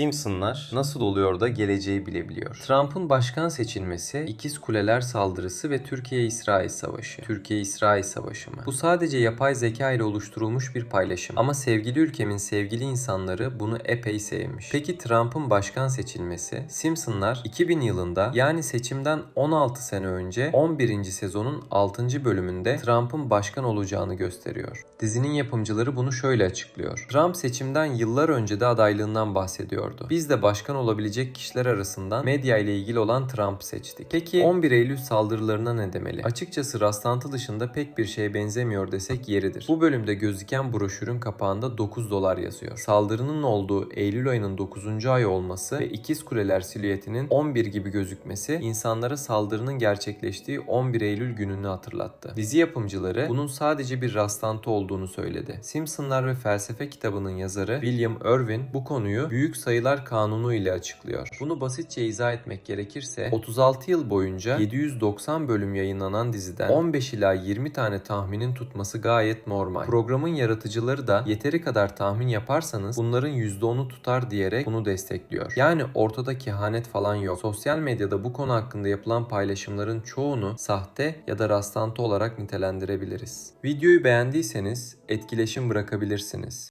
Simpsonlar nasıl oluyor da geleceği bilebiliyor. Trump'ın başkan seçilmesi, İkiz Kuleler saldırısı ve Türkiye-İsrail savaşı. Türkiye-İsrail savaşı mı? Bu sadece yapay zeka ile oluşturulmuş bir paylaşım. Ama sevgili ülkemin sevgili insanları bunu epey sevmiş. Peki Trump'ın başkan seçilmesi? Simpsonlar 2000 yılında yani seçimden 16 sene önce 11. sezonun 6. bölümünde Trump'ın başkan olacağını gösteriyor. Dizinin yapımcıları bunu şöyle açıklıyor. Trump seçimden yıllar önce de adaylığından bahsediyordu. Biz de başkan olabilecek kişiler arasından medya ile ilgili olan Trump'ı seçtik. Peki 11 Eylül saldırılarına ne demeli? Açıkçası rastlantı dışında pek bir şeye benzemiyor desek yeridir. Bu bölümde gözüken broşürün kapağında 9 dolar yazıyor. Saldırının olduğu Eylül ayının 9. ay olması ve ikiz kuleler silüetinin 11 gibi gözükmesi insanlara saldırının gerçekleştiği 11 Eylül gününü hatırlattı. Dizi yapımcıları bunun sadece bir rastlantı olduğunu söyledi. Simpsonlar ve Felsefe kitabının yazarı William Irwin bu konuyu büyük sayılar kanunu ile açıklıyor. Bunu basitçe izah etmek gerekirse 36 yıl boyunca 790 bölüm yayınlanan diziden 15 ila 20 tane tahminin tutması gayet normal. Programın yaratıcıları da yeteri kadar tahmin yaparsanız bunların %10'u tutar diyerek bunu destekliyor. Yani ortada kehanet falan yok. Sosyal medyada bu konu hakkında yapılan paylaşımların çoğunu sahte ya da rastlantı olarak nitelendirebiliriz. Videoyu beğendiyseniz etkileşim bırakabilirsiniz.